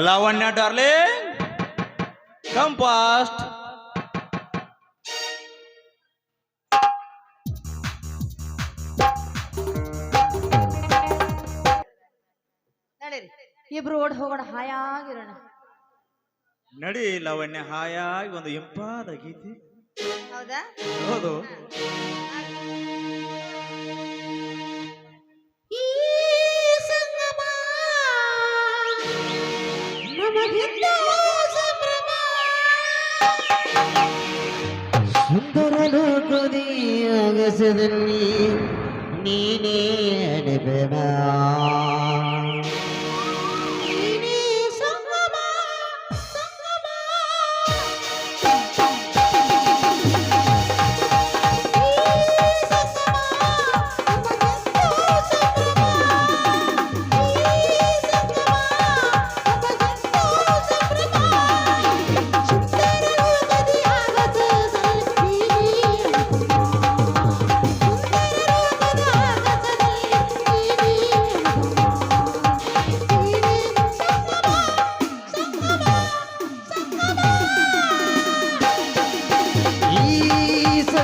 Lavanya darling ಕಂಪಾಸ್ಟ್ fast ಇಬ್ರು ಓಡ್ ಹೋಗೋಣ ಹಾಯಾಗಿರೋಣ. ನಡಿ ಲಾವಣ್ಯ ಹಾಯಾಗಿ ಒಂದು ಇಂಪಾದ ಗೀತೆ. ಹೌದಾ? ಹೌದು. சுந்தரனோ கொதியாக சிதன் நீ அனுபவா.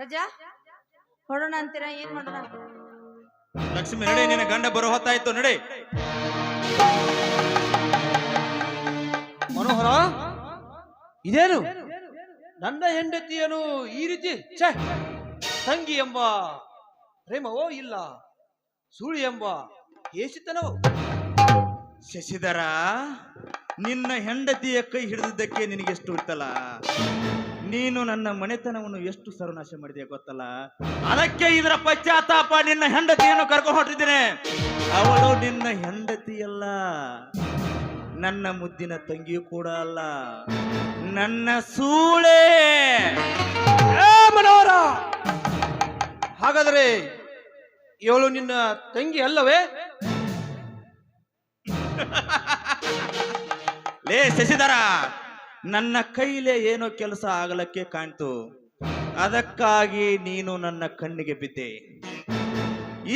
ರಜಾ? ಹೊಡೋಣ ಅಂತೀರಾ? ಏನ್ ಮಾಡೋಣ? ಲಕ್ಷ್ಮಿ ನಡೆ ನಿನ್ನ ಗಂಡ ಬರೋ ಹೊತ್ತಾಯ್ತು ನಡೆ. ಮನೋಹರ ಇದೇನು? ನನ್ನ ಹೆಂಡತಿಯನು ಈ ರೀತಿ ಛೆ ತಂಗಿ ಎಂಬ ಪ್ರೇಮವೋ ಇಲ್ಲ ಸುಳಿ ಎಂಬ ಏಸಿತನವೋ? ಶಶಿಧರ ನಿನ್ನ ಹೆಂಡತಿಯ ಕೈ ಹಿಡಿದಿದ್ದಕ್ಕೆ ನಿನಗೆಷ್ಟು ಇತ್ತಲ್ಲ ನೀನು ನನ್ನ ಮನೆತನವನ್ನು ಎಷ್ಟು ಸರ್ವನಾಶ ಮಾಡಿದೆ ಗೊತ್ತಲ್ಲ? ಅದಕ್ಕೆ ಇದರ ಪಶ್ಚಾತ್ತಾಪ ನಿನ್ನ ಹೆಂಡತಿಯನ್ನು ಕರ್ಕೊಂಡು ಹೊರಟಿದ್ದೇನೆ. ಅವಳು ನಿನ್ನ ಹೆಂಡತಿಯಲ್ಲ. ನನ್ನ ಮುದ್ದಿನ ತಂಗಿಯೂ ಕೂಡ ಅಲ್ಲ. ನನ್ನ ಸೂಳೆ. ಹಾಗಾದ್ರೆ ಹಾಗಾದರೆ ಇವಳು ನಿನ್ನ ತಂಗಿ ಅಲ್ಲವೇ? ಲೇ ಶಶಿಧರ! ನನ್ನ ಕೈಲೇ ಏನೋ ಕೆಲಸ ಆಗಲಕ್ಕೆ ಕಾಣ್ತು. ಅದಕ್ಕಾಗಿ ನೀನು ನನ್ನ ಕಣ್ಣಿಗೆ ಬಿದ್ದೆ.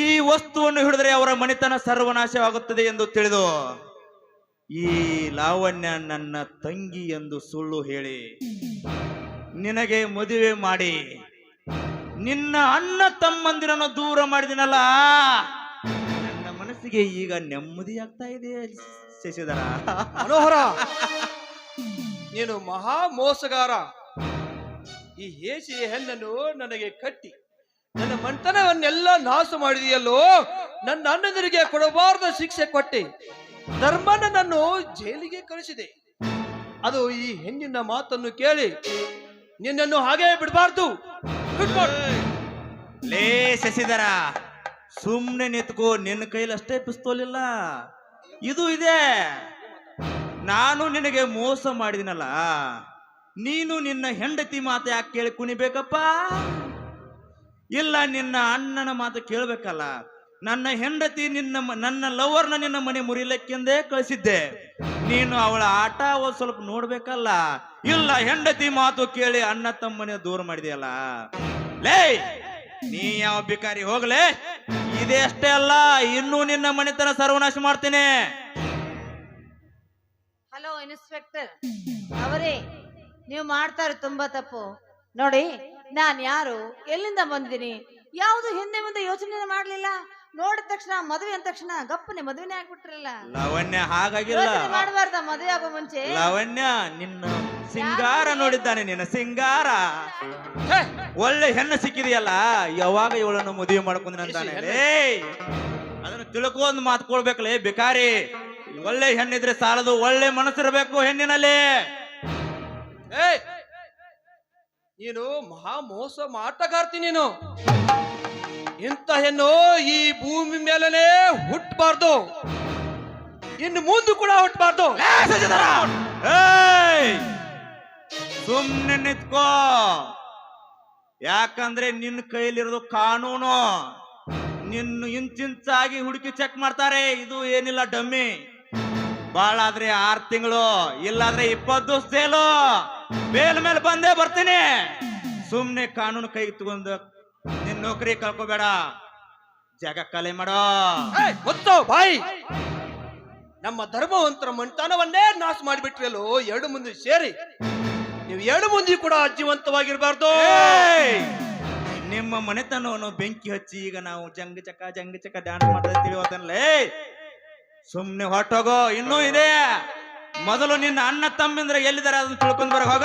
ಈ ವಸ್ತುವನ್ನು ಹಿಡಿದರೆ ಅವರ ಮನೆತನ ಸರ್ವನಾಶವಾಗುತ್ತದೆ ಎಂದು ತಿಳಿದು, ಈ ಲಾವಣ್ಯ ನನ್ನ ತಂಗಿ ಎಂದು ಸುಳ್ಳು ಹೇಳಿ, ನಿನಗೆ ಮದುವೆ ಮಾಡಿ, ನಿನ್ನ ಅಣ್ಣ ತಮ್ಮಂದಿರನ್ನು ದೂರ ಮಾಡಿದಿನಲ್ಲ, ನನ್ನ ಮನಸ್ಸಿಗೆ ಈಗ ನೆಮ್ಮದಿ ಆಗ್ತಾ ಇದೆ ಶಶಿಧರ. ಮನೋಹರ! ನೀನು ಮಹಾ ಮೋಸಗಾರ. ಈ ಹೇಸಿ ಹೆಣ್ಣನ್ನು ನನಗೆ ಕಟ್ಟಿ. ನನ್ನ ಮಂಟನವನ್ನೆಲ್ಲ ನಾಶ ಮಾಡಿದೆಯಲ್ಲೋ? ನನ್ನ ಅಣ್ಣನಿಗೆ ಕೊಡಬಾರದ ಶಿಕ್ಷೆ ಕೊಟ್ಟೆ. ಧರ್ಮಣ್ಣನನ್ನು ಜೈಲಿಗೆ ಕಳಿಸಿದೆ. ಅದು ಈ ಹೆಣ್ಣಿನ ಮಾತನ್ನು ಕೇಳಿ ನಿನ್ನನ್ನು ಹಾಗೆ ಬಿಡಬಾರ್ದು. ಲೇ ಶಶಿಧರ, ಸುಮ್ನೆ ನಿಂತ್ಕೋ. ನಿನ್ನ ಕೈಲಷ್ಟೇ ಪಿಸ್ತೂಲ್ ಇಲ್ಲ. ಇದು ಇದೆ. ನಾನು ನಿನಗೆ ಮೋಸ ಮಾಡಿದಿನಲ್ಲ, ನೀನು ನಿನ್ನ ಹೆಂಡತಿ ಮಾತು ಯಾಕೆ ಕೇಳಿ ಕುಣಿಬೇಕಪ್ಪ? ಇಲ್ಲ, ನಿನ್ನ ಅಣ್ಣನ ಮಾತು ಕೇಳಬೇಕಲ್ಲ. ನನ್ನ ಹೆಂಡತಿ ನಿನ್ನ ನನ್ನ ಲವರ್ನ ನಿನ್ನ ಮನೆ ಮುರಿಲಕ್ಕೆಂದೇ ಕಳಿಸಿದ್ದೆ. ನೀನು ಅವಳ ಆಟ ಒಂದ್ ಸ್ವಲ್ಪ ನೋಡ್ಬೇಕಲ್ಲ. ಇಲ್ಲ, ಹೆಂಡತಿ ಮಾತು ಕೇಳಿ ಅಣ್ಣ ತಮ್ಮನೆ ದೂರ ಮಾಡಿದೆಯಲ್ಲ. ಲೇ, ನೀ ಯಾವ ಬಿಕಾರಿ ಹೋಗ್ಲೇ? ಇದೇ ಅಷ್ಟೇ ಅಲ್ಲ, ಇನ್ನೂ ನಿನ್ನ ಮನೆತನ ಸರ್ವನಾಶ ಮಾಡ್ತೇನೆ. ಹಲೋ ಇನ್ಸ್ಪೆಕ್ಟರ್ ಅವರೇ ನೀವು ಮಾಡ್ತಾರೆ ತುಂಬಾ ತಪ್ಪು. ನೋಡಿ ನಾನ್ ಯಾರು ಎಲ್ಲಿಂದ ಬಂದಿದ್ದೀನಿ ಯಾವುದು ಹಿಂದೆ ಮುಂದೆ ಯೋಚನೆ ಮಾಡ್ಲಿಲ್ಲ. ನೋಡಿದ ತಕ್ಷಣ ಮದುವೆ ಅಂದ ತಕ್ಷಣ ಗಪ್ಪನೆ ಮದುವೆನೇ ಆಗ್ಬಿಟ್ರಲ್ಲ. ಲಾವಣ್ಯ ಹಾಗಾಗಿಲ್ಲ. ಯೋಚನೆ ಮಾಡಬಾರ್ದ ಮದುವೆ ಆಗೋ ಮುಂಚೆ? ಲಾವಣ್ಯ ನಿನ್ನ ಸಿಂಗಾರ ನೋಡಿದ್ದಾನೆ ನಿನ್ನ ಸಿಂಗಾರ! ಒಳ್ಳೆ ಹೆಣ್ಣು ಸಿಕ್ಕಿದೆಯಲ್ಲ ಯಾವಾಗ ಇವಳನ್ನು ಮದುವೆ ಮಾಡ್ಕೊಂಡ್ರಂತಾನೆ ಲೇ ಅದನ್ನು ತಿಳ್ಕೊಂಡು ಮಾತ್ಕೊಳ್ಬೇಕಲೇ ಬೇಕಾರಿ ಒಳ್ಳೆ ಹೆಣ್ಣಿದ್ರೆ ಸಾಲದು ಒಳ್ಳೆ ಮನಸ್ಸಿರಬೇಕು ಹೆಣ್ಣಿನಲ್ಲಿ. ಏಯ್! ನೀನು ಮಹಾ ಮೋಸ ಮಾಟಗಾರ್ತಿ ನೀನು. ಇಂಥ ಹೆಣ್ಣು ಈ ಭೂಮಿ ಮೇಲನೆ ಹುಟ್ಟಬಾರ್ದು ಇನ್ನು ಮುಂದೆ ಕೂಡ ಹುಟ್ಟಬಾರ್ದು! ಸುಮ್ನೆ ನಿತ್ಕೋ. ಯಾಕಂದ್ರೆ ನಿನ್ನ ಕೈಲಿರೋದು ಕಾನೂನು. ನಿನ್ನ ಇಂಚಿಂಚಾಗಿ ಹುಡುಕಿ ಚೆಕ್ ಮಾಡ್ತಾರೆ. ಇದು ಏನಿಲ್ಲ ಡಮ್ಮಿ. ಬಾಳ ಆದ್ರೆ ಆರ್ ತಿಂಗಳು ಇಲ್ಲಾದ್ರೆ ಇಪ್ಪತ್ತು ದಿವಸ ಜೈಲು. ಬೇಲ್ ಮೇಲೆ ಬಂದೇ ಬರ್ತೀನಿ. ಸುಮ್ನೆ ಕಾನೂನು ಕೈ ತಗೊಂಡು ನಿನ್ ನೌಕರಿ ಕಳ್ಕೊಬೇಡ. ಜಾಗ ಕಲೆ ಮಾಡೋ. ಗೊತ್ತೋ ಬಾಯಿ. ನಮ್ಮ ಧರ್ಮವಂತರ ಮಂಟಾನವನ್ನೇ ನಾಶ ಮಾಡಿಬಿಟ್ರಲ್ಲೋ ಎರಡು ಮಂದಿ ಸೇರಿ. ನೀವು ಎರಡು ಮಂದಿ ಕೂಡ ಜೀವಂತವಾಗಿರ್ಬಾರ್ದು! ನಿಮ್ಮ ಮನೆತನವನ್ನು ಬೆಂಕಿ ಹಚ್ಚಿ ಈಗ ನಾವು ಜಂಗ ಚಕ ಜಂಗ ಚಕ ಡ್ಯಾನ್ಸ್ ಮಾಡ್ತಾ ತಿಳಿಯೋದನ್ಲೇ ಸುಮ್ನೆ ಹೊಟ್ಟೋಗೋ ಇನ್ನೂ ಇದೆ. ಮೊದಲು ನಿನ್ನ ಅಣ್ಣ ತಮ್ಮಿಂದ್ರೆ ಎಲ್ಲಿದ್ದಾರೆ ಅದನ್ನ ತಿಳ್ಕೊಂಡ್ ಬರ ಹೋಗ.